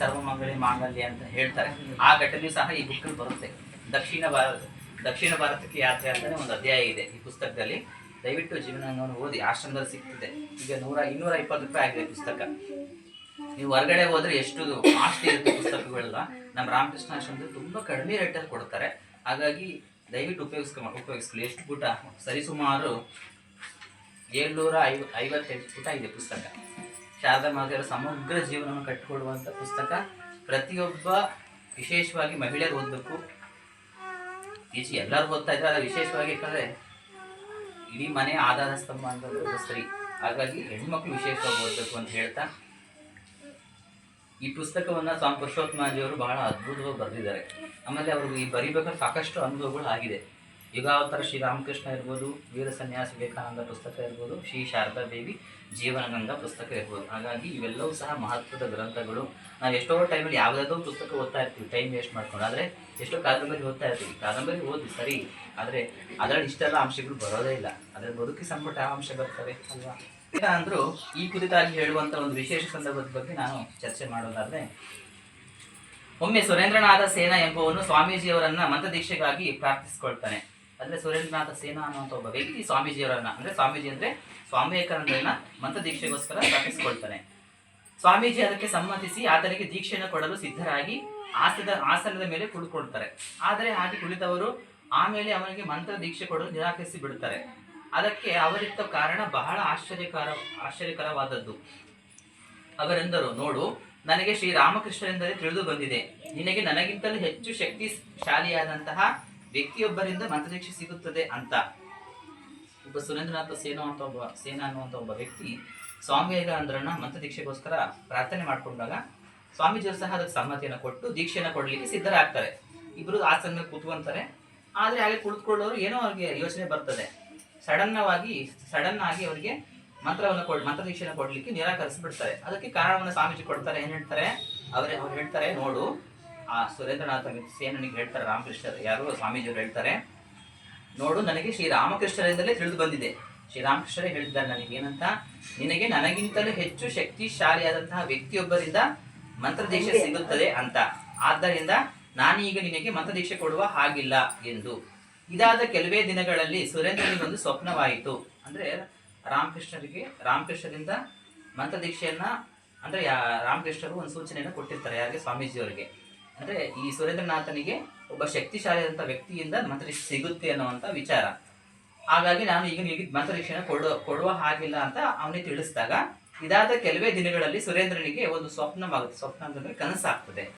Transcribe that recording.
ಸರ್ವಮಂಗಳಿ ಮಾಂಗಲ್ಯ ಅಂತ ಹೇಳ್ತಾರೆ. ಆ ಘಟನೆ ಸಹ ಈ ಬುಕ್ಕಲ್ಲಿ ಬರುತ್ತೆ. ದಕ್ಷಿಣ ಭಾರತ ದಕ್ಷಿಣ ಭಾರತಕ್ಕೆ ಯಾತ್ರೆ ಅಂತಾನೆ ಒಂದು ಅಧ್ಯಾಯ ಇದೆ ಈ ಪುಸ್ತಕದಲ್ಲಿ. ದಯವಿಟ್ಟು ಜೀವನವನ್ನು ಓದಿ, ಆಶ್ರಮದಲ್ಲಿ ಸಿಗ್ತದೆ. ಈಗ ನೂರ, ಇನ್ನೂರ ಇಪ್ಪತ್ತು ರೂಪಾಯಿ ಆಗಿದೆ ಪುಸ್ತಕ. ನೀವು ಹೊರಗಡೆ ಹೋದ್ರೆ ಎಷ್ಟು ಕಾಸ್ಟ್ ಇರುತ್ತೆ ಪುಸ್ತಕಗಳೆಲ್ಲ. ನಮ್ಮ ರಾಮಕೃಷ್ಣ ಆಶ್ರಮದಲ್ಲಿ ತುಂಬಾ ಕಡಿಮೆ ರೇಟಲ್ಲಿ ಕೊಡ್ತಾರೆ. ಹಾಗಾಗಿ ದಯವಿಟ್ಟು ಉಪಯೋಗಿಸ್ಕೊಂಡು ಉಪಯೋಗಿಸ್ಕೊಳ್ಳಿ. ಎಷ್ಟು ಪುಟ? ಸರಿಸುಮಾರು ಏಳ್ನೂರ ಐವ ಐವತ್ತೆಂಟು ಪುಟ ಇದೆ ಪುಸ್ತಕ. ಶಾರದಾ ಮಾತೆಯವರ ಸಮಗ್ರ ಜೀವನವನ್ನು ಕಟ್ಟಿಕೊಳ್ಳುವಂಥ ಪುಸ್ತಕ. ಪ್ರತಿಯೊಬ್ಬ ವಿಶೇಷವಾಗಿ ಮಹಿಳೆಯರು ಓದಬೇಕು. ಈಚೆ ಎಲ್ಲರೂ ಓದ್ತಾ ಇದ್ದಾರೆ, ಆದರೆ ವಿಶೇಷವಾಗಿ ಯಾಕಂದರೆ ಇಡೀ ಮನೆ ಆಧಾರ ಸ್ತಂಭ ಅಂತ ಸರಿ. ಹಾಗಾಗಿ ಹೆಣ್ಮಕ್ಳು ವಿಶೇಷವಾಗಿ ಓದಬೇಕು ಅಂತ ಹೇಳ್ತಾ. ಈ ಪುಸ್ತಕವನ್ನು ಸ್ವಾಮಿ ಪುರುಷೋತ್ತಮಾಜಿಯವರು ಬಹಳ ಅದ್ಭುತವಾಗಿ ಬರೆದಿದ್ದಾರೆ. ಆಮೇಲೆ ಅವರು ಈ ಬರಿಬೇಕಾದ್ರೆ ಸಾಕಷ್ಟು ಅನುಭವಗಳು ಆಗಿದೆ. ಯುಗಾವತಾರ ಶ್ರೀರಾಮಕೃಷ್ಣ ಇರ್ಬೋದು, ವೀರ ಸನ್ಯಾಸಿ ವಿವೇಕಾನಂದ ಪುಸ್ತಕ ಇರ್ಬೋದು, ಶ್ರೀ ಶಾರದಾ ದೇವಿ ಜೀವನಗಂಗಾ ಪುಸ್ತಕ ಇರ್ಬೋದು. ಹಾಗಾಗಿ ಇವೆಲ್ಲವೂ ಸಹ ಮಹತ್ವದ ಗ್ರಂಥಗಳು. ನಾವು ಎಷ್ಟೋ ಟೈಮಲ್ಲಿ ಯಾವುದಾದ್ರೂ ಪುಸ್ತಕ ಓದ್ತಾ ಇರ್ತೀವಿ ಟೈಮ್ ವೇಸ್ಟ್ ಮಾಡ್ಕೊಂಡು. ಆದರೆ ಎಷ್ಟೋ ಕಾದಂಬರಿ ಓದ್ತಾ ಇರ್ತೀವಿ. ಕಾದಂಬರಿ ಓದಿ ಸರಿ, ಆದರೆ ಅದರಲ್ಲಿ ಇಷ್ಟೆಲ್ಲ ಅಂಶಗಳು ಬರೋದೇ ಇಲ್ಲ. ಅದರ ಬದುಕಿ ಸಂಪುಟ ಆ ಅಂಶ ಬರ್ತವೆ ಅಲ್ವಾ? ಅಂದ್ರು, ಈ ಕುರಿತಾಗಿ ಹೇಳುವಂತ ಒಂದು ವಿಶೇಷ ಸಂದರ್ಭದ ಬಗ್ಗೆ ನಾನು ಚರ್ಚೆ ಮಾಡೋದಾದ್ರೆ, ಒಮ್ಮೆ ಸುರೇಂದ್ರನಾಥ ಸೇನಾ ಎಂಬುವನು ಸ್ವಾಮೀಜಿಯವರನ್ನ ಮಂತ್ರದೀಕ್ಷೆಗಾಗಿ ಪ್ರಾರ್ಥಿಸ್ಕೊಳ್ತಾನೆ. ಅಂದ್ರೆ ಸುರೇಂದ್ರನಾಥ ಸೇನಾ ಅನ್ನುವಂಥ ಒಬ್ಬ ವ್ಯಕ್ತಿ ಸ್ವಾಮೀಜಿಯವರನ್ನು, ಅಂದ್ರೆ ಸ್ವಾಮೀಜಿ ಅಂದರೆ ಸ್ವಾಮಿ ವಿವೇಕಾನಂದರನ್ನ ಮಂತ್ರದೀಕ್ಷೆಗೋಸ್ಕರ ಸ್ಥಾಪಿಸಿಕೊಳ್ತಾನೆ. ಸ್ವಾಮೀಜಿ ಅದಕ್ಕೆ ಸಮ್ಮತಿಸಿ ಆತನಿಗೆ ದೀಕ್ಷೆಯನ್ನು ಕೊಡಲು ಸಿದ್ಧರಾಗಿ ಆಸನದ ಆಸನದ ಮೇಲೆ ಕುಳಿತುಕೊಳ್ತಾರೆ ಆದರೆ ಹಾಗೆ ಕುಳಿತವರು ಆಮೇಲೆ ಅವನಿಗೆ ಮಂತ್ರ ದೀಕ್ಷೆ ಕೊಡಲು ನಿರಾಕರಿಸಿ ಬಿಡುತ್ತಾರೆ. ಅದಕ್ಕೆ ಅವರಿತ್ತ ಕಾರಣ ಬಹಳ ಆಶ್ಚರ್ಯಕರ, ಆಶ್ಚರ್ಯಕರವಾದದ್ದು. ಅವರೆಂದರು, ನೋಡು, ನನಗೆ ಶ್ರೀರಾಮಕೃಷ್ಣರಿಂದಲೇ ತಿಳಿದು ಬಂದಿದೆ. ನಿನಗೆ ನನಗಿಂತಲೂ ಹೆಚ್ಚು ಶಕ್ತಿಶಾಲಿಯಾದಂತಹ ವ್ಯಕ್ತಿಯೊಬ್ಬರಿಂದ ಮಂತ್ರದೀಕ್ಷೆ ಸಿಗುತ್ತದೆ ಅಂತ. ಒಬ್ಬ ಸುರೇಂದ್ರನಾಥ ಸೇನೋ ಅಂತ ಒಬ್ಬ ಸೇನಾ ಅನ್ನುವಂಥ ಒಬ್ಬ ವ್ಯಕ್ತಿ ಸ್ವಾಮಿ ವಿವೇಕಾನಂದರನ್ನ ಮಂತ್ರದೀಕ್ಷೆಗೋಸ್ಕರ ಪ್ರಾರ್ಥನೆ ಮಾಡಿಕೊಂಡಾಗ ಸ್ವಾಮೀಜಿಯವರು ಸಹ ಅದಕ್ಕೆ ಸಮ್ಮತಿಯನ್ನು ಕೊಟ್ಟು ದೀಕ್ಷೆಯನ್ನು ಕೊಡಲಿಕ್ಕೆ ಸಿದ್ಧರಾಗ್ತಾರೆ. ಇಬ್ಬರು ಆಸನ ಕೂತ್ಕೊಂತಾರೆ ಆದರೆ ಹಾಗೆ ಕುಳಿತುಕೊಳ್ಳೋರು ಏನೋ ಅವ್ರಿಗೆ ಯೋಚನೆ ಬರ್ತದೆ. ಸಡನ್ನವಾಗಿ ಸಡನ್ ಆಗಿ ಅವರಿಗೆ ಮಂತ್ರವನ್ನು ಕೊಡ್ ಮಂತ್ರದೀಕ್ಷೆಯನ್ನು ಕೊಡಲಿಕ್ಕೆ ನಿರಾಕರಿಸಿಬಿಡ್ತಾರೆ. ಅದಕ್ಕೆ ಕಾರಣವನ್ನು ಸ್ವಾಮೀಜಿ ಕೊಡ್ತಾರೆ. ಏನು ಹೇಳ್ತಾರೆ? ಅವರೇ, ಅವ್ರು ಹೇಳ್ತಾರೆ, ನೋಡು ಆ ಸುರೇಂದ್ರನಾಥ ಸೇನನಿಗೆ ಹೇಳ್ತಾರೆ ರಾಮಕೃಷ್ಣ ಯಾರು? ಸ್ವಾಮೀಜಿಯವರು ಹೇಳ್ತಾರೆ ನೋಡು ನನಗೆ ಶ್ರೀರಾಮಕೃಷ್ಣರಿಂದಲೇ ತಿಳಿದು ಬಂದಿದೆ. ಶ್ರೀರಾಮಕೃಷ್ಣರೇ ಹೇಳಿದ್ದಾರೆ ನನಗೆ ಏನಂತ ನಿನಗೆ ನನಗಿಂತಲೂ ಹೆಚ್ಚು ಶಕ್ತಿಶಾಲಿಯಾದಂತಹ ವ್ಯಕ್ತಿಯೊಬ್ಬರಿಂದ ಮಂತ್ರದೀಕ್ಷೆ ಸಿಗುತ್ತದೆ ಅಂತ. ಆದ್ದರಿಂದ ನಾನೀಗ ನಿನಗೆ ಮಂತ್ರದೀಕ್ಷೆ ಕೊಡುವ ಹಾಗಿಲ್ಲ ಎಂದು. ಇದಾದ ಕೆಲವೇ ದಿನಗಳಲ್ಲಿ ಸುರೇಂದ್ರನಿಗೆ ಒಂದು ಸ್ವಪ್ನವಾಯಿತು. ಅಂದ್ರೆ ರಾಮಕೃಷ್ಣರಿಗೆ ರಾಮಕೃಷ್ಣರಿಂದ ಮಂತ್ರದೀಕ್ಷೆಯನ್ನ ಅಂದ್ರೆ ಯಾ- ರಾಮಕೃಷ್ಣರು ಒಂದು ಸೂಚನೆಯನ್ನು ಕೊಟ್ಟಿರ್ತಾರೆ ಯಾರಿಗೆ? ಸ್ವಾಮೀಜಿಯವರಿಗೆ. ಅಂದ್ರೆ ಈ ಸುರೇಂದ್ರನಾಥನಿಗೆ ಒಬ್ಬ ಶಕ್ತಿಶಾಲಿಯಾದಂಥ ವ್ಯಕ್ತಿಯಿಂದ ಮಂತ್ರದೀಕ್ಷೆ ಸಿಗುತ್ತೆ ಅನ್ನುವಂಥ ವಿಚಾರ. ಹಾಗಾಗಿ ನಾನು ಈಗ ನಿಮಗೆ ಕೊಡುವ ಕೊಡುವ ಹಾಗಿಲ್ಲ ಅಂತ ಅವನಿಗೆ ತಿಳಿಸಿದಾಗ, ಇದಾದ ಕೆಲವೇ ದಿನಗಳಲ್ಲಿ ಸುರೇಂದ್ರನಿಗೆ ಒಂದು ಸ್ವಪ್ನವಾಗುತ್ತೆ. ಸ್ವಪ್ನ ಅಂತಂದ್ರೆ ಕನಸಾಗ್ತದೆ.